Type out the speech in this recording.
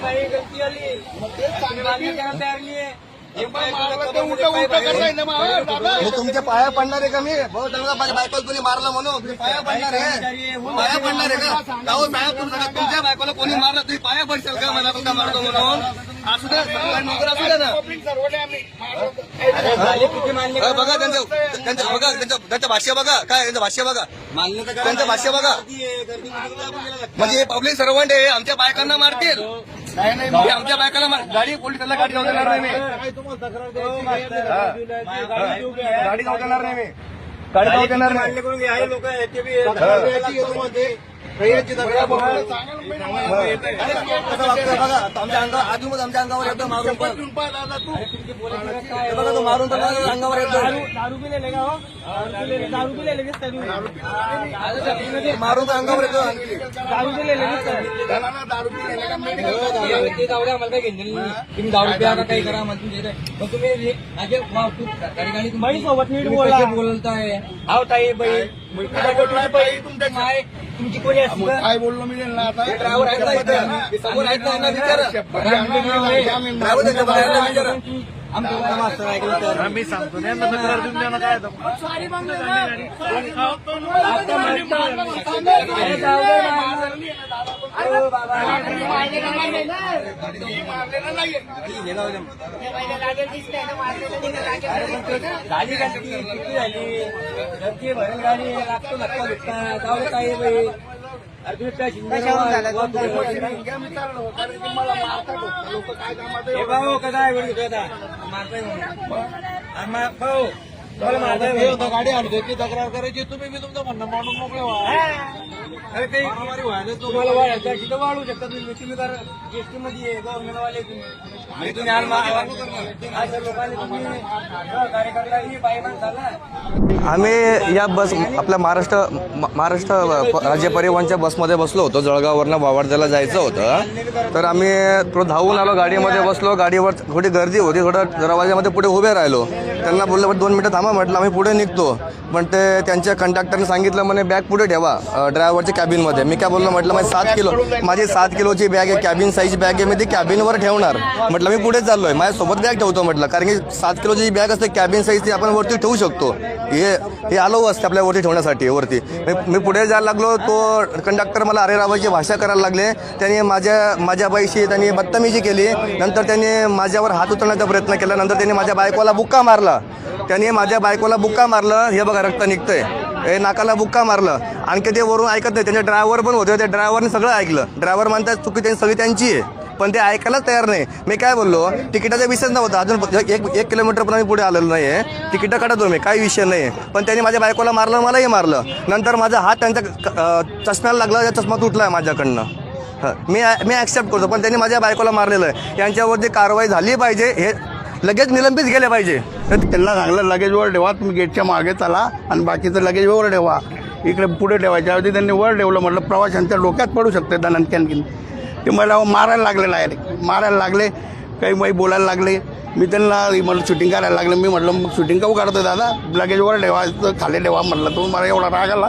काही गलती आली तयार मी तुमच्या पाया पडणार आहे का मी? भाऊ त्यांना बायकोला कोणी मारलं म्हणून? पाया पडणार आहे. पाया पडणार आहे का? काहो साहेब तुमच्या बायकोला कोणी मारलं? तुम्ही पाया पडशाल का? मला मारतो म्हणून? असू द्या नोकर असू द्या ना बघा त्यांचं त्यांचं बघा त्यांचं त्यांचं भाष्य बघा काय त्यांचं भाष्य बघा. त्यांचं भाष्य बघा. म्हणजे हे पब्लिक सर्वंट आहे आमच्या बायकांना मारतील हे आमच्या बायकाला मार गाडी पोलिसांना गाडी जाऊ देणार नाही मी गाडी जाऊ देणार नाही मी गाडी जाऊ देणार नाही. हे लोक आमच्या आजूबाजू आमच्या अंगावर येतो मारून पण बघा तो मारून पण अंगावर येतो मारून तर अंगावर येतो दारू दिले जाऊ तुम्ही दारू प्या काही करा मग तुम्ही सोबत नीट बोला बोलताय हाव हो? ताई बाई तुमच्या माय तुमची कोणी असती? का? काय बोललो मी त्यांना आता? हे ड्रायव्हर आहेत ना इथं. हे समोर आहेत ना यांना विचारा. ड्रायव्हर त्यांच्या बाहेर यांना विचारा. आमचं मास्तर ऐकलं तर मी सांगतो त्यांना तक्रार देऊन द्या ना काय. झाली गलती किती झाली? गाडी लागतो धक्का धुक्का जाऊ दे भाऊ कसा आहे वेळ घेतो आता मारताय म्हणून अरे मा- भाऊ तुम्हाला मारताय म्हणून. गाडी तक्रार करायची तुम्ही मी तुमचं म्हणणं मांडून मोकळे व्हा. अरे ते तुम्हाला वाढायचं तिथं शकता तुम्ही. तुम्ही. मध्ये तुम्ही तुम्ही. माणसाला आम्ही या बस आपल्या महाराष्ट्र म- महाराष्ट्र राज्य परिवहनच्या बसमध्ये बसलो होतो. जळगाववरनं वावडद्याला जायचं होतं. तर आम्ही थोडं धावून आलो गाडीमध्ये बसलो. गाडीवर थोडी गर्दी होती थोडं दरवाजामध्ये पुढे उभे राहिलो. त्यांना बोललं पण दोन मिनटं थांबा म्हटलं आम्ही पुढे निघतो. पण ते त्यांच्या कंडक्टरने सांगितलं म्हणे बॅग पुढे ठेवा ड्रायव्हरच्या कॅबिनमध्ये मी काय बोललो म्हटलं माझी सात किलो माझी सात किलोची बॅग आहे कॅबिन साईज बॅग आहे मी ती कॅबिनवर ठेवणार. म्हटलं मी पुढे चाललोय माझ्यासोबत बॅग ठेवतो म्हटलं कारण की सात किलोची जी बॅग असते कॅबिन साईज ती आपण वरती ठेवू शकतो. हे हे आलो असते आपल्या वरती ठेवण्यासाठी वरती. मी मी पुढे जायला लागलो तो कंडक्टर मला अरे रावाची भाषा करायला लागले. त्यांनी माझ्या माझ्या बाईशी त्यांनी बदतमीजी केली. नंतर त्यांनी माझ्यावर हात उचलण्याचा प्रयत्न केला. नंतर त्यांनी माझ्या बायकोला बुक्का मारला. त्यांनी माझ्या बायकोला बुक्का मारलं हे बघा रक्त निघतंय. हे नाकाला बुक्का मारलं. आणखी ते वरून ऐकत नाही. त्यांचे ड्रायव्हर पण होते. त्या ड्रायव्हरने सगळं ऐकलं. ड्रायव्हर म्हणतात चुकी त्यांची सगळी त्यांची आहे. पण ते ऐकायलाच तयार नाही. मी काय बोललो तिकिटाचा विषयच नव्हता. अजून एक एक किलोमीटर पण आम्ही पुढे आलेलो नाही आहे तिकीटं काढतो मी काही विषय नाही. पण त्यांनी माझ्या बायकोला मारलं मलाही मारलं. नंतर माझा हात त्यांच्या चष्म्याला लागला त्या चष्मा तुटला आहे माझ्याकडनं. हं, मी मी ॲक्सेप्ट करतो पण त्यांनी माझ्या बायकोला मारलेलं आहे. यांच्यावरती कारवाई झाली पाहिजे हे लगेच निलंबित केले पाहिजे. त्यांना सांगलं लगेजवर ठेवा तुम्ही गेटच्या मागे चला आणि बाकीचं लगेजवर ठेवा. इकडे पुढे ठेवायच्या ऐवजी त्यांनी वर ठेवलं म्हटलं प्रवाशांच्या डोक्यात पडू शकते दनांकी आणखीन ते मला मारायला लागले डायरेक्ट मारायला लागले काही माही बोलायला लागले. मी त्यांना म्हटलं शूटिंग करायला लागलं. मी म्हटलं मग शूटिंग काऊ काढतो दादा? लगेज वर ठेवा खाली ठेवा म्हटलं. तो मला एवढा राग आला.